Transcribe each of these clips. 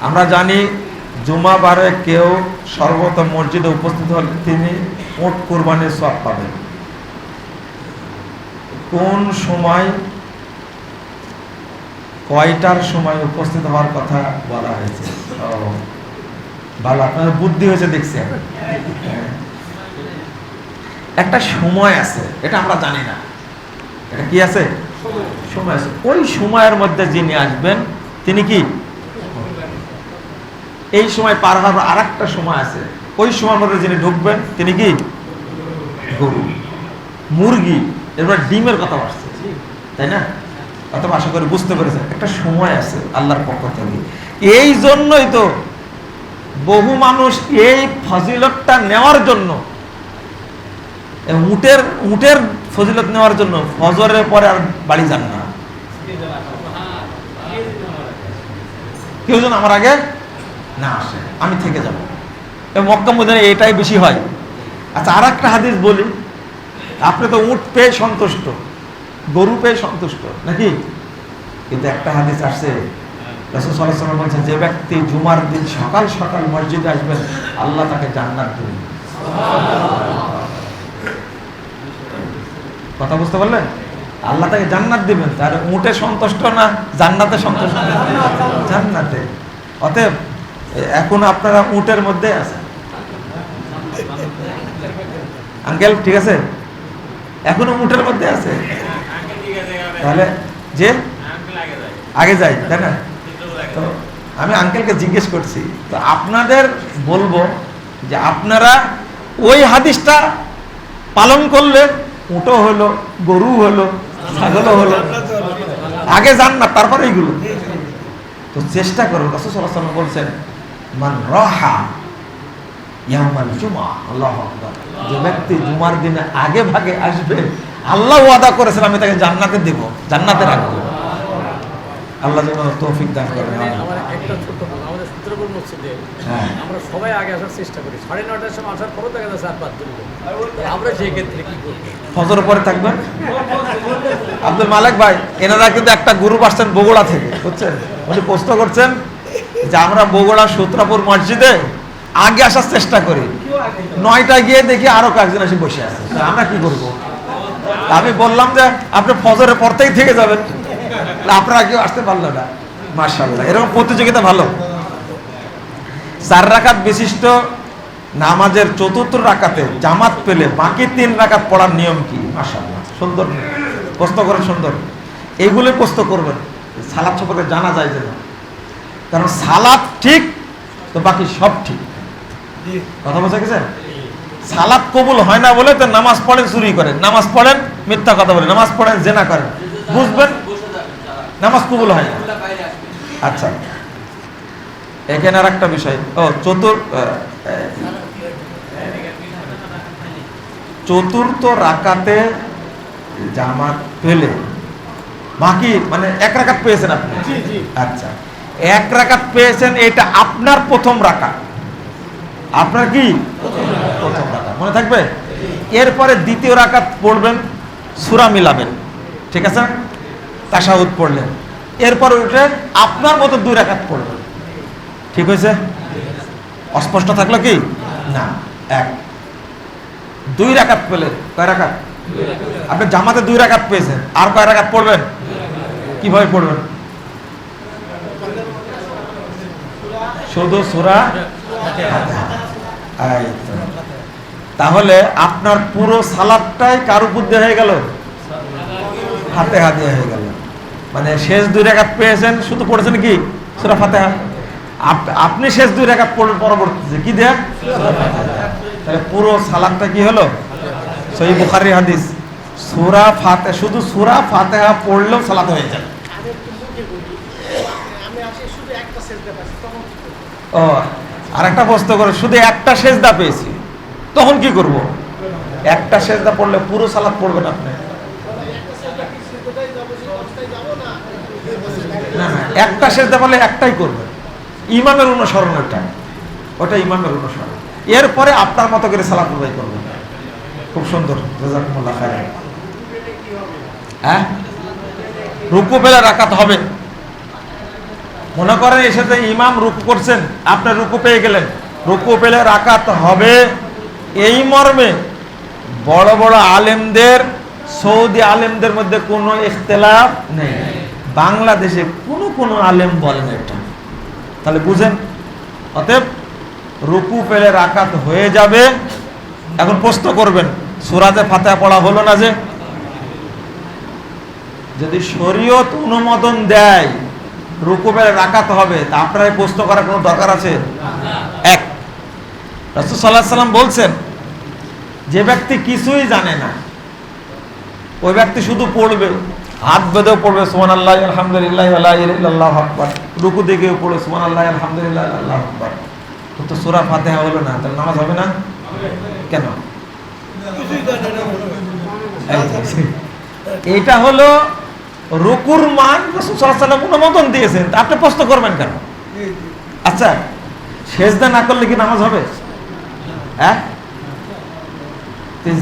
আমরা জানি জুমা বারে কেউ সর্বপ্রথম মসজিদে উপস্থিত হলে তিনি ওট কোরবানির সব পাবেন। কোন সময়, কয়টার সময় উপস্থিত হওয়ার কথা বলা হয়েছে? ভালো আপনার বুদ্ধি হয়েছে দেখছি। একটা সময় আছে, এটা আমরা জানি না। এটা কি আছে? সময় আছে। ওই সময়ের মধ্যে যিনি আসবেন, তিনি কি? এই সময় পার হওয়ার আর একটা সময় আছে। ওই সময়ের মধ্যে যিনি ঢুকবেন, তিনি কি? গরু, মুরগি এবার ডিমের কথা আসছে তাই না? অথবা আশা করি বুঝতে পেরেছেন, একটা সময় আছে আল্লাহর পক্ষ থেকে। এই জন্যই তো বহু মানুষ এই ফজিলতটা নেওয়ার জন্য উটের উটের ফজিলত নেওয়ার জন্য ফজরের পরে আর বাড়ি যান না। কেউ যেন আমার আগে না আসে, আমি থেকে যাব। মক্কা মদিনায় এটাই বেশি হয়। আচ্ছা আর একটা হাদিস বলি, আপনি তো উট পেয়ে সন্তুষ্ট, গরু পেয়ে সন্তুষ্ট, নাকি? কিন্তু একটা হাদিস আসছে, রসুল সাল্লাহ বলছেন, যে ব্যক্তি জুমার দিন সকাল সকাল মসজিদে আসবেন আল্লাহ তাকে জান্নাত দেবেন। কথা বুঝতে পারলেন? আল্লাহ তাকে জান্নাত দিবেন, তার উঠে সন্তুষ্ট না জান্নাতে সন্তুষ্ট? জান্নাতে। অতএব এখন আপনারা উটের মধ্যে আছেন। আঙ্কেল, ঠিক আছে? এখনও উটের মধ্যে আছে? তাহলে যে? আগে যাই, তাই না? তো আমি আঙ্কেলকে জিজ্ঞেস করছি, তো আপনাদের বলব যে আপনারা ওই হাদিসটা পালন করলে উটো হলো গরু হলো, ছাগলও হলো। আগে যান না তারপরে এইগুলো তো চেষ্টা করুন রসুল বলছেন মান রাহা জুমা আল্লাহু যে ব্যক্তি জুমার দিনে আগে ভাগে আসবে আল্লাহ ওয়াদা করেছেন আমি তাকে জান্নাতে দেব জান্নাতে রাখব। আল্লাহ যেন তৌফিক দান করেন একটা কথা, আমাদের মসজিদে হ্যাঁ। আমরা সবাই আগে আসার চেষ্টা করি। সাড়ে নটার সময় আসার পরও দেখা যাচ্ছে আর আমরা সেই ক্ষেত্রে কি করি ফজর পরে থাকবেন? আব্দুল মালিক ভাই এনারা কিন্তু একটা গ্রুপ আসছেন বগুড়া থেকে বুঝছেন? উনি প্রশ্ন করছেন যে আমরা বগুড়া সূত্রাপুর মসজিদে আগে আসার চেষ্টা করি। নয়টায় গিয়ে দেখি আরও কয়েকজন এসে বসে আছে। আমরা কি করব? আমি বললাম যে, আপনি ফজরের পর থেকেই থেকে যাবেন। আপনারা কেউ আসতে পারল না। মার্শাল্লাহ এরকম প্রতিযোগিতা ভালো। চার রাকাত বিশিষ্ট নামাজের চতুর্থ রাকাতে জামাত পেলে বাকি তিন রাকাত পড়ার নিয়ম কি? মাশাআল্লাহ, সুন্দর। প্রশ্ন করেন সুন্দর। এইগুলোই প্রশ্ন করবেন। সালাদ সম্পর্কে জানা যায় যে না। কারণ সালাদ ঠিক তো বাকি সব ঠিক। কথা বোঝা গেছে? সালাদ কবুল হয় না বলে তো নামাজ পড়েন চুরি করেন। নামাজ পড়েন মিথ্যা কথা বলেন। নামাজ পড়েন জেনা করেন। বুঝবেন? নামাজ কবুল হয় না। আচ্ছা। এখানে আর একটা বিষয়। ও চতুর চতুর্থ রাকাতে জামাত পেলে বাকি মানে এক রাকাত পেয়েছেন আপনি? আচ্ছা। এক রাকাত পেয়েছেন, এটা আপনার প্রথম রাকাত। আপনার কি? প্রথম রাকাত। মনে থাকবে? এরপরে দ্বিতীয় রাকাত পড়বেন, সুরা মিলাবেন। ঠিক আছে? তাসাউদ পড়লেন। এরপর উঠে আপনার মতো দুই রাকাত পড়বেন। ঠিক হয়েছে? অস্পষ্ট থাকল কি? না, এক। দুই রাকাত পেলেন। কয় রাকাত? আপনি জামাতে দুই রাকাত পেয়েছেন। আর কয় রাকাত পড়বেন? কীভাবে পড়বেন? শুধু সুরা তাহলে আপনার পুরো সালাদটাই কার উপর দিয়ে হয়ে গেল? হাতে হাতে হয়ে গেল। মানে শেষ দুই রেখাত পেয়েছেন, শুধু পড়েছেন কি? সুরা ফাতেহা। আপ- আপনি শেষ দুই রেখাত পড়লেন পরবর্তীতে। কি দেয়া ফাতিহা। তাহলে পুরো সালাদটা কি হলো? সহি বুখারি হাদিস। সুরা ফাতে শুধু সুরা ফাতেহা পড়লেও সালাত হয়ে যায়। বলি? ও আর একটা প্রশ্ন করে, শুধু একটা সেজদা পেয়েছি, তখন কি করব? একটা সেজদা পড়লে পুরো সালাদ পড়বেন আপনি। না একটা সেজদা বলে একটাই করবে ইমামের অনুসরণ ওটা ওটা ইমামের অনুসরণ। এরপরে আপনার মতো করে সালাত আদায় করবেন। খুব সুন্দর। জাজাকুমুল্লাহ খাইর হ্যাঁ? রুকু পেলে রাকাত হবে। মনে করেন এর সাথে ইমাম রুকু করছেন, আপনি রুকু পেয়ে গেলেন। রুকু পেলে রাকাত হবে। এই মর্মে বড় বড় আলেমদের, সৌদি আলেমদের মধ্যে কোনো ইখতলাফ নেই। বাংলাদেশে কোনো কোনো আলেম বলেন এটা। তাহলে বুঝেন। অতএব রুকু পেলে রাকাত হয়ে যাবে। এখন প্রশ্ন করবেন, সুরাতে ফাতেহা পড়া হলো না যে? যদি শরীয়ত অনুমোদন দেয় রুকু পেলে রাকাত হবে তা আপনার এই প্রশ্ন করার কোনো দরকার আছে? এক। রাসূল আলাইহি সাল্লাম বলছেন যে ব্যক্তি কিছুই জানে না ওই ব্যক্তি শুধু পড়বে হাত বেঁধেও পড়বে সুমান আল্লাহ আলহামদুলিল্লাহ আল্লাহ আকবর। রুকু দিকেও পড়বে সুমান আল্লাহ আলহামদুলিল্লাহ আল্লাহ আকবর। তো সুরা ফাতেহা হলো না তাহলে নামাজ হবে না? কেন? এই যে, এটা হলো রুকুর মান রাসূল সাল্লাল্লাহু আলাইহি সাল্লাম অনুমোদন দিয়েছেন। আপনি প্রশ্ন করবেন কেন? আচ্ছা সেজদা না করলে কি নামাজ হবে? হ্যাঁ?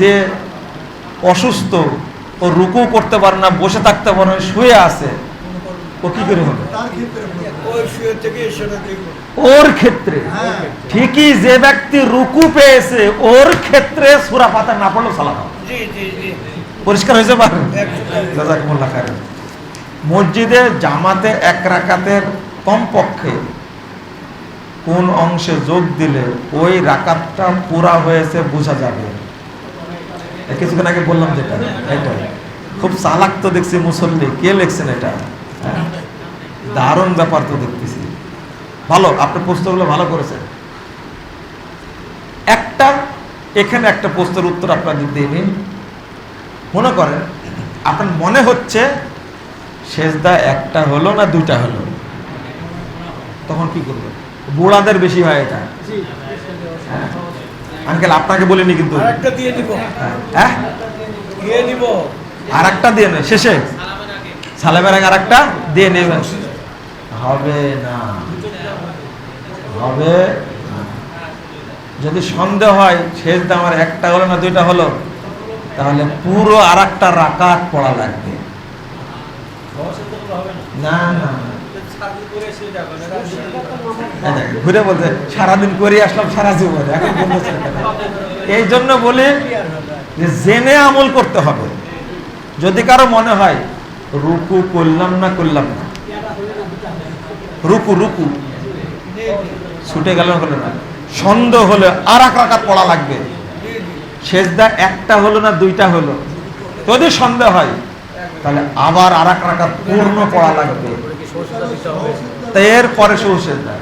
যে অসুস্থ ও রুকু করতে পারে না বসে থাকতে পারে না শুয়ে আছে ও কি করে হবে? ওর ক্ষেত্রে? ঠিকই যে ব্যক্তি রুকু পেয়েছে ওর ক্ষেত্রে সুরা পাতা না পড়লেও সালাম পরিষ্কার হয়েছে পারে জাযাকুমুল্লাহ খাইরান। মসজিদে জামাতে এক রাকাতের কমপক্ষে কোন অংশে যোগ দিলে ওই রাকাতটা পুরা হয়েছে বোঝা যাবে। কিছুক্ষণ আগে বললাম যেটা এটা খুব চালাক তো দেখছি মুসল্লি। কে লেখছেন এটা? হ্যাঁ? দারুণ ব্যাপার তো দেখতেছি। ভালো আপনি প্রশ্নগুলো ভালো করেছেন। একটা, এখানে একটা প্রশ্নের উত্তর আপনার দিয়ে নিন। মনে করেন, আপনার মনে হচ্ছে সেজদা একটা হলো না দুইটা হলো? তখন কি করবেন বুড়াদের বেশি হয় এটা। হ্যাঁ। আঙ্কেল আপনাকে বলিনি কিন্তু। দিয়ে নিব হ্যাঁ। দিয়ে নিব আর একটা দিয়ে নেই শেষে। সালেমের আগে আর একটা দিয়ে নেবেন হবে না। হবে যদি সন্দেহ হয় শেষ আমার একটা হলো না দুইটা হলো তাহলে পুরো আর একটা রাকাত পড়া লাগবে। না ঘুরে বলতে সারাদিন করে আসলাম, সারা জীবন। এখন কেন? এই জন্য বলি যে, জেনে আমল করতে হবে। যদি কারও মনে হয়, রুকু করলাম না করলাম না। রুকু রুকু। ছুটে গেল করলাম না। সন্দেহ হলে, আর এক রাকাত পড়া লাগবে। সেজদা একটা হলো না, দুইটা হলো? যদি সন্দেহ হয় তাহলে আবার আর এক রাকাত পূর্ণ পড়া লাগবে। এরপরে সেজদা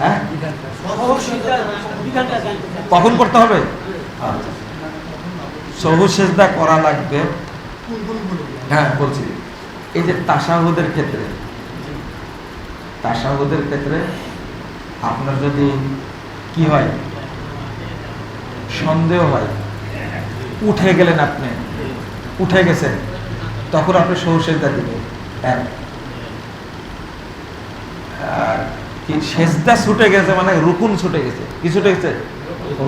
হ্যাঁ। কখন করতে হবে? আচ্ছা। সহু করা লাগবে। হ্যাঁ বলছি। এই যে তাসাহুদের ক্ষেত্রে তাসাহুদের ক্ষেত্রে আপনার যদি কি হয়? সন্দেহ হয়। উঠে গেলেন আপনি। উঠে গেছেন তখন আপনি সহু সেজদা দিবেন এক সেজদা ছুটে গেছে মানে রুকুন ছুটে গেছে। কি ছুটে গেছে?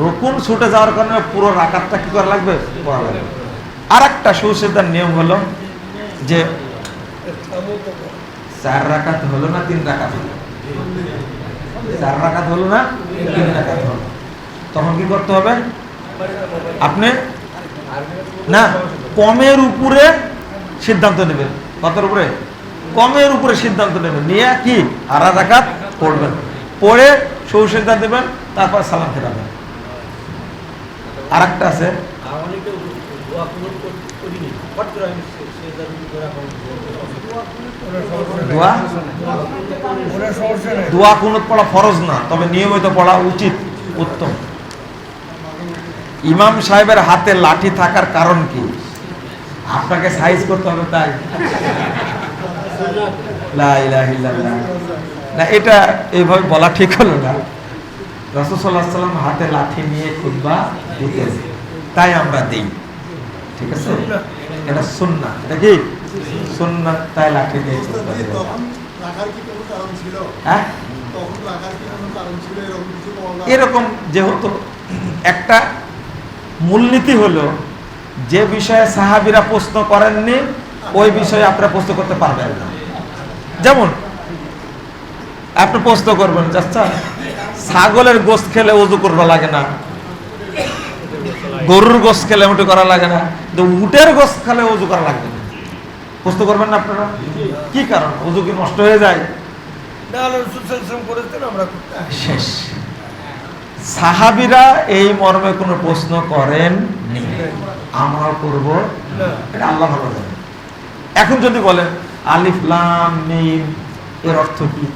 রুকুন ছুটে যাওয়ার কারণে পুরো রাকাতটা কি করা লাগবে? পড়া লাগবে। আর একটা সুসেদার নিয়ম হলো যে চার রাকাত হলো না তিন রাকাত হলো? চার রাকাত হলো না তিন রাকাত হলো? তখন কি করতে হবে? আপনি না কমের উপরে সিদ্ধান্ত নেবেন। কতের উপরে? কমের উপরে সিদ্ধান্ত নেবেন। নিয়ে কি? আর রাকাত পড়বেন। পড়ে সৌসেদা দেবেন, তারপর সালাম ফেরাবেন। আর একটা আছে। সে- দোয়া কুনুত পড়া ফরজ না, তবে নিয়মিত পড়া উচিত, উত্তম। ইমাম সাহেবের হাতে লাঠি থাকার কারণ কি? আপনাকে সাইজ করতে হবে তাই। না, এটা এইভাবে বলা ঠিক হলো না। রসদাল্লাহ সাল্লাম হাতে লাঠি নিয়ে খুতবা দিতেন। তাই আমরা দিই। ঠিক আছে? এটা সুন্না এটা কি? সুন্না তাই লাঠি নিয়ে হ্যাঁ? এরকম যেহেতু একটা মূলনীতি হলো যে বিষয়ে সাহাবিরা প্রশ্ন করেননি ওই বিষয়ে আপনারা প্রশ্ন করতে পারবেন না। যেমন আপনি প্রশ্ন করবেন চাচ্ছা ছাগলের গোস্ত খেলে উজু করবা লাগে না? গরুর গোস্ত খেলে উঠে করা লাগে না? উটের গোস্ত খেলে উজু করা লাগবে না? প্রশ্ন করবেন না আপনারা? কি কারণ? উজু কি নষ্ট হয়ে যায়? শেষ। সাহাবিরা এই মর্মে কোনো প্রশ্ন করেন আমরা করব। এটা আল্লাহ ভালো জানেন। এখন যদি বলেন আলিফ লাম মিম এর অর্থ কি?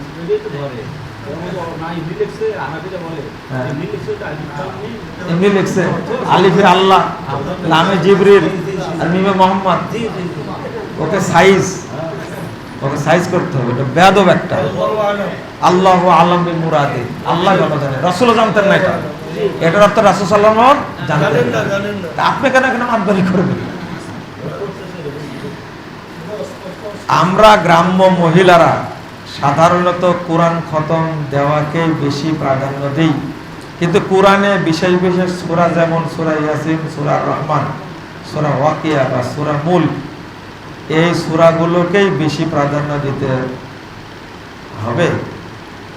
হ্যাঁ। এমনি লিখছে আলিফে আল্লাহ লামে জিবরিল আর মিমে মোহাম্মদ। Okay size. সাইজ করতে হবে, এটা বেদব একটা। আল্লাহ আল্লাহ জানে জানতেন না এটা। এটার অর্থ রাসূল জানতেন আপনি কেন কেন মাতবারি করবেন? আমরা গ্রাম্য মহিলারা সাধারণত কোরআন খতম দেওয়াকে বেশি প্রাধান্য দিই। কিন্তু কোরআনে বিশেষ বিশেষ সুরা যেমন সুরা ইয়াসিন, সুরা রহমান, সূরা ওয়াকিয়া বা সূরা মুল এই সূরাগুলোকেই বেশি প্রাধান্য দিতে হবে।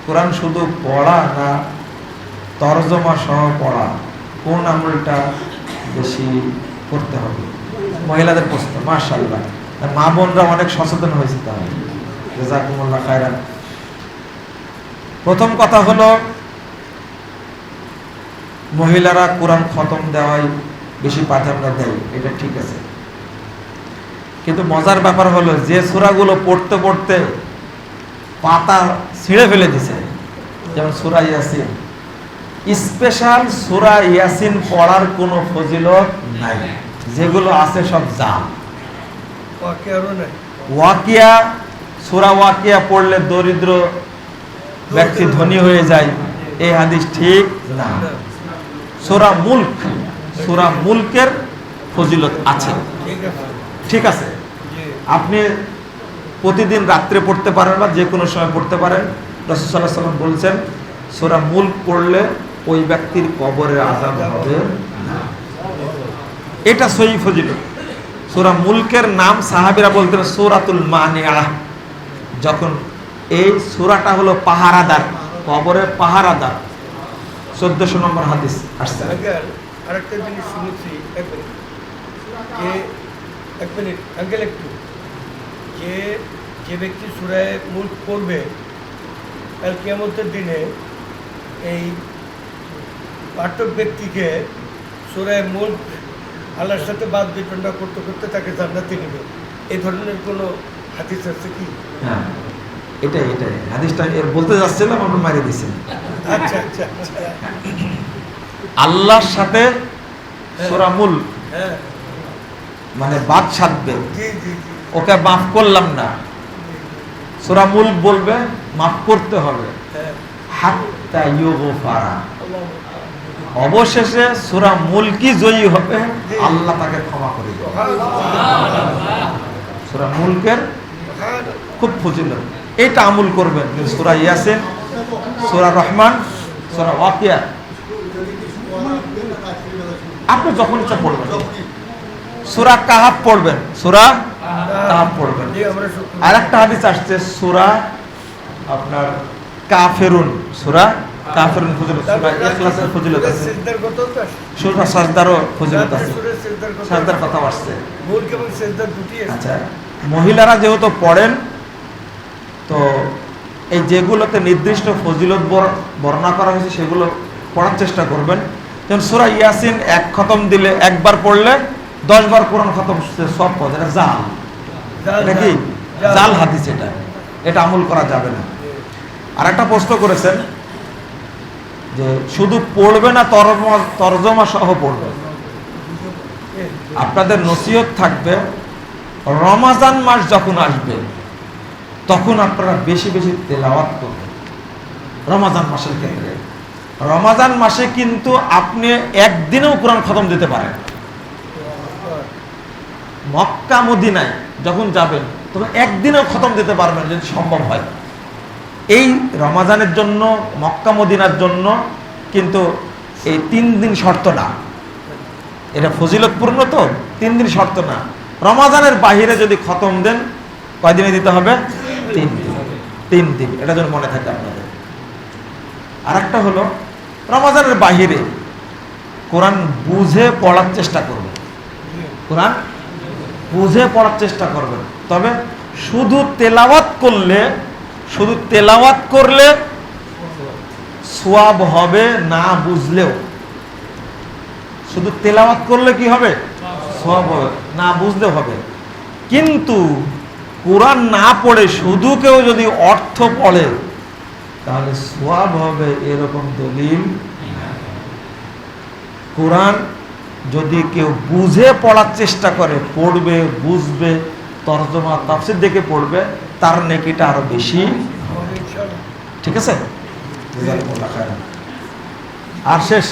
কোরআন শুধু পড়া না, তর্জমা সহ পড়া, কোন আমলটা বেশি করতে হবে? মহিলাদের প্রশ্ন, মাশাআল্লাহ। মা বোনরা অনেক সচেতন হয়েছে তাহলে জাজাকুমুল্লাহ খায়রান। প্রথম কথা হলো, মহিলারা কোরআন খতম দেওয়াই বেশি প্রাধান্য দেয়। এটা ঠিক আছে। কিন্তু মজার ব্যাপার হলো যে সূরাগুলো পড়তে পড়তে পাতা ছিঁড়ে ফেলে দিছে। যেমন সূরা ইয়াসিন। স্পেশাল সূরা ইয়াসিন পড়ার কোনো ফজিলত নাই। যেগুলো আছে সব জাম। ওয়াকিয়া সূরা ওয়াকিয়া পড়লে দরিদ্র ব্যক্তি ধনী হয়ে যায়। এই হাদিস ঠিক না। সূরা মুলক সূরা মুলকের ফজিলত আছে। ঠিক আছে? আপনি প্রতিদিন রাত্রে পড়তে পারেন বা যে কোনো সময় পড়তে পারেন। রসুল্লাহ সাল্লাম বলছেন, সোরা মূল পড়লে ওই ব্যক্তির কবরের আজাব হবে এটা সই ফজিল সোরা মুলকের নাম সাহাবিরা বলতেন সোরাতুল মানিয়া যখন এই সোরাটা হলো পাহারাদার কবরের পাহারাদার। চোদ্দশো নম্বর হাদিস আসছে। আরেকটা জিনিস শুনেছি, এক মিনিট। এক মিনিট একটু। যে যে ব্যক্তি সুরায় মূল পড়বে কাল কেমতের দিনে এই পাঠক ব্যক্তিকে সুরায় মূল আল্লাহর সাথে বাদ বিতরণা করতে করতে তাকে জান্নাতে নেবে। এই ধরনের কোনো হাদিস আছে কি? হ্যাঁ এটাই এটাই। হাদিসটা এর বলতে যাচ্ছিলাম আপনি মারিয়ে দিচ্ছেন আচ্ছা আচ্ছা আচ্ছা। আল্লাহর সাথে সোরা মূল হ্যাঁ। মানে বাদ সাধবে। জি জি জি। ওকে মাফ করলাম না। সোরা মূল বলবে, মাফ করতে হবে। অবশেষে সোরা মুলকি জয়ী হবে, আল্লাহ তাকে ক্ষমা করে সোরা মুলকের খুব ফজিল এটা আমল করবেন সোরা ইয়াসিন, সোরা রহমান, সোরা ওয়াকিয়া। আপনি যখন ইচ্ছা পড়বেন। সুরা কাহাব পড়বেন। সুরা পড়বেন আর একটা হাদিস আসছে সুরা আপনার কাফেরুন সুরা কাফেরুন ফজিলত সুরা ইখলাসের ফজিলত আছে। তো সুরা সাজদারও ফজিলত আছে। সুরের সিজদার কথা সাজদার কথা আসছে। মূল কেবল সিজদার দুটি আছে আচ্ছা মহিলারা যেহেতু পড়েন তো এই যেগুলোতে নির্দিষ্ট ফজিলত বর্ণনা করা হয়েছে সেগুলো পড়ার চেষ্টা করবেন। যেমন সুরা ইয়াসিন এক খতম দিলে একবার পড়লে দশ বার কোরআন খতম সব পদ এটা জাল, এটা জাল। হাদিস এটা। এটা আমল করা যাবে না। আর একটা প্রশ্ন করেছেন যে শুধু পড়বে না তরজমা সহ পড়বে? আপনাদের নসিহত থাকবে, রমাজান মাস যখন আসবে, তখন আপনারা বেশি বেশি তেলাওয়াত করবেন। রমাজান মাসের ক্ষেত্রে। রমাজান মাসে কিন্তু আপনি একদিনেও কোরআন খতম দিতে পারেন মক্কা, মদিনায় যখন যাবেন, তখন একদিনেও খতম দিতে পারবেন যদি সম্ভব হয়। এই রমাজানের জন্য, মক্কা মদিনার জন্য কিন্তু এই তিন দিন শর্ত না। এটা ফজিলতপূর্ণ তো? তিন দিন শর্ত না। রমাজানের বাহিরে যদি খতম দেন, কয়দিনে দিতে হবে? তিন দিন। তিন দিন। এটা যেন মনে থাকে আপনাদের। আর একটা হলো, রমাজানের বাহিরে কোরআন বুঝে পড়ার চেষ্টা করবে কোরআন বুঝে পড়ার চেষ্টা করবেন। তবে শুধু তেলাওয়াত করলে, শুধু তেলাওয়াত করলে সোয়াব হবে না বুঝলেও। শুধু তেলাওয়াত করলে কি হবে? সোয়াব হবে, না বুঝলেও হবে। কিন্তু কোরআন না পড়ে শুধু কেউ যদি অর্থ পড়ে, তাহলে সোয়াব হবে এরকম দলিল। কোরআন যদি কেউ বুঝে পড়ার চেষ্টা করে পড়বে বুঝবে তর্জমা তাফসির দেখে পড়বে তার নেকিটা আরও বেশি ঠিক আছে? আর শেষ।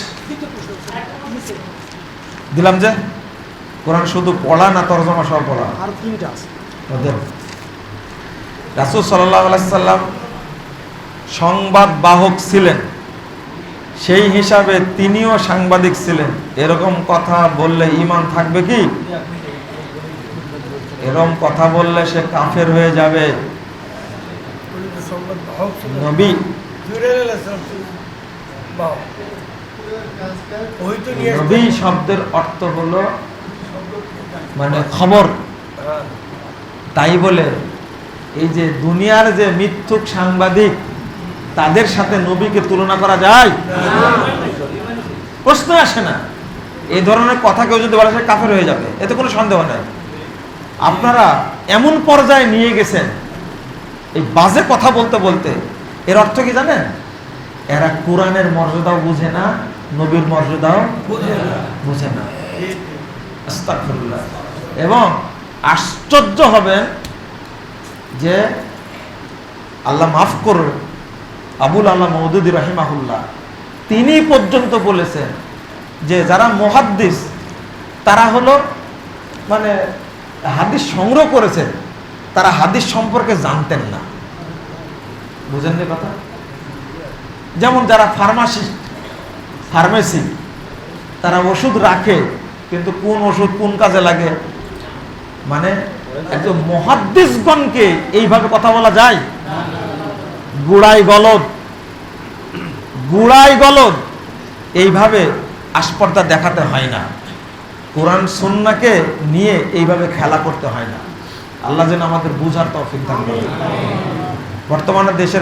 দিলাম যে? কোরআন শুধু পড়া না তর্জমা সব পড়া? আর তিনটা আছে। রাসুল সাল্লাম সংবাদ বাহক ছিলেন। সেই হিসাবে তিনিও সাংবাদিক ছিলেন। এরকম কথা বললে ইমান থাকবে কি? এরকম কথা বললে সে কাফের হয়ে যাবে। নবী শব্দের অর্থ হলো মানে খবর। তাই বলে, এই যে দুনিয়ার যে মিথ্যুক সাংবাদিক তাদের সাথে নবীকে তুলনা করা যায়? প্রশ্ন আসে না। এই ধরনের কথা কেউ যদি বলে কাফের হয়ে যাবে, এতে কোনো সন্দেহ নাই। আপনারা এমন পর্যায়ে নিয়ে গেছেন, এই বাজে কথা বলতে বলতে। এর অর্থ কি জানেন? এরা কোরআনের মর্যাদাও বুঝে না, নবীর মর্যাদাও বুঝে না। এবং আশ্চর্য হবেন যে আল্লাহ মাফ করুন আবুল আল্লাহ মৌদুদি রাহিমাহুল্লাহ, তিনি পর্যন্ত বলেছেন যে যারা মহাদ্দিস, তারা হলো মানে হাদিস সংগ্রহ করেছেন, তারা হাদিস সম্পর্কে জানতেন না। বুঝেননি কথা? যেমন যারা ফার্মাসিস্ট ফার্মেসি, তারা ওষুধ রাখে, কিন্তু কোন ওষুধ কোন কাজে লাগে? মানে একজন মহাদ্দিসগণকে এইভাবে কথা বলা যায়? গুড়াই গলদ। গুড়াই গলদ। এইভাবে আস্পর্ধা দেখাতে হয় না। কোরআন সন্নাকে নিয়ে এইভাবে খেলা করতে হয় না। আল্লাহ যেন আমাদের বুঝার তৌফিক দান করেন। বর্তমানে দেশের